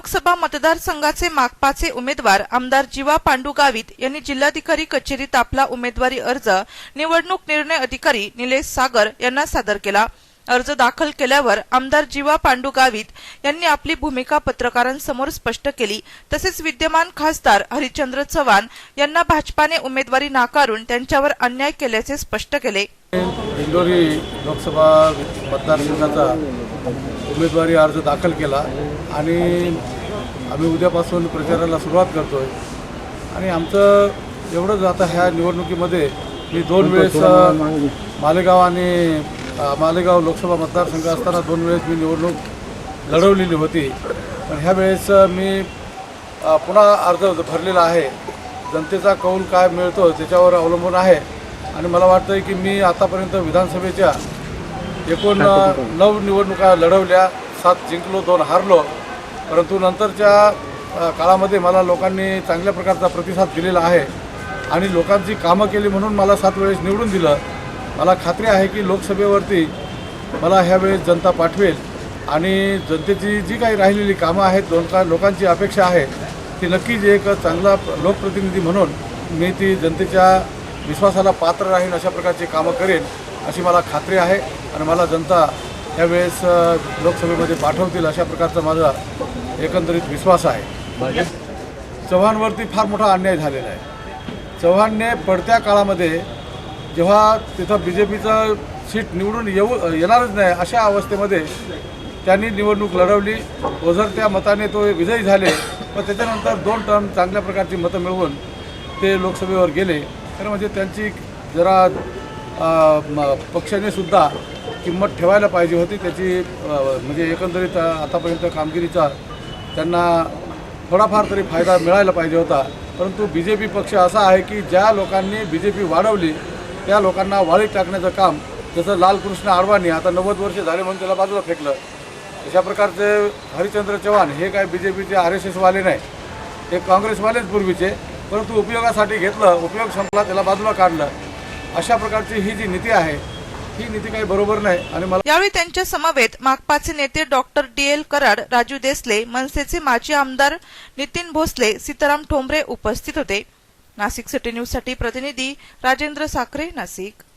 लोकसभा मतदारसंघाचे माकपाचे उमेदवार आमदार जीवा पांडू गावित यांनी जिल्हाधिकारी कचेरीत आपला उमेदवारी अर्ज निवडणूक निर्णय अधिकारी निलेश सागर यांना सादर केला. अर्ज दाखल केल्यावर आमदार जीवा पांडू गावित यांनी आपली भूमिका पत्रकारांसमोर स्पष्ट केली. तसेच विद्यमान खासदार हरिचंद्र चव्हाण यांना भाजपाने उमेदवारी नाकारून त्यांच्यावर अन्याय केल्याचे स्पष्ट केले. दिंडोरी लोकसभा मतदारसंघाचा उमेदवारी अर्ज दाखल केला आणि आम्ही उद्यापासून प्रचाराला सुरुवात करतोय. आणि आमचं एवढंच आता ह्या निवडणुकीमध्ये मी दोन वेळेस मालेगाव आणि मालेगाव लोकसभा मतदारसंघ असताना दोन वेळेस मी निवडणूक लढवलेली होती. पण ह्या वेळेस मी पुन्हा अर्ज भरलेला आहे. जनतेचा कौल काय मिळतो त्याच्यावर अवलंबून आहे. आणि मला वाटतं की मी आतापर्यंत विधानसभेच्या एकूण नऊ निवडणुका लढवल्या सात जिंकलो दोन हारलो. परंतु नंतरच्या काळामध्ये मला लोकांनी चांगल्या प्रकारचा प्रतिसाद दिलेला आहे. आणि लोकांची कामं केली म्हणून मला सात वेळेस निवडून दिलं. मला खात्री आहे की लोकसभेवरती मला ह्या वेळेस जनता पाठवेल आणि जनतेची जी काही राहिलेली कामं आहेत लोका लोकांची अपेक्षा आहे ती नक्कीच एक चांगला लोकप्रतिनिधी म्हणून मी ती जनतेच्या विश्वासाला पात्र राहीन अशा प्रकारची कामं करेन अशी मला खात्री आहे आणि मला जनता यावेळेस अ, लोकसभेमध्ये पाठवतील अशा प्रकारचा माझा एकंदरीत विश्वास आहे. चव्हाणवरती फार मोठा अन्याय झालेला आहे. चव्हाणने पडत्या काळामध्ये जेव्हा तिथं बी जे पीचं सीट निवडून येऊ येणारच नाही अशा अवस्थेमध्ये त्यांनी निवडणूक लढवली. ओझरत्या मताने तो विजयी झाले पण त्याच्यानंतर दोन टर्म चांगल्या प्रकारची मतं मिळवून ते लोकसभेवर गेले. तर म्हणजे त्यांची जरा म- पक्षाने सुद्धा किंमत ठेवायला पाहिजे होती. त्याची म्हणजे एकंदरीत आतापर्यंत कामगिरीचा त्यांना थोडाफार तरी फायदा मिळायला पाहिजे होता. परंतु बी जे पी पक्ष असा आहे की ज्या लोकांनी बी जे पी वाढवली त्या लोकांना वाळीत टाकण्याचं काम जसं लालकृष्ण आडवाणी आता नव्वद वर्ष झाले म्हणून त्याला बाजूला फेकलं. अशा प्रकारचे हरिश्चंद्र चव्हाण हे काय बी जे पीचे आर एस एसवाले नाही. हे काँग्रेसवालेच पूर्वीचे परंतु उपयोगासाठी घेतलं उपयोग संपला त्याला बाजूला काढलं. अशा प्रकारची ही जी नीती आहे ही नीती काही बरोबर नाही. आणि मला यावेळी त्यांच्या समवेत माकपाचे नेते doctor D L Karad Raju Desale मनसेचे माजी आमदार नितीन भोसले सीताराम ठोंबरे उपस्थित होते. नाशिक सिटी न्यूजसाठी प्रतिनिधी राजेंद्र साखरे नाशिक.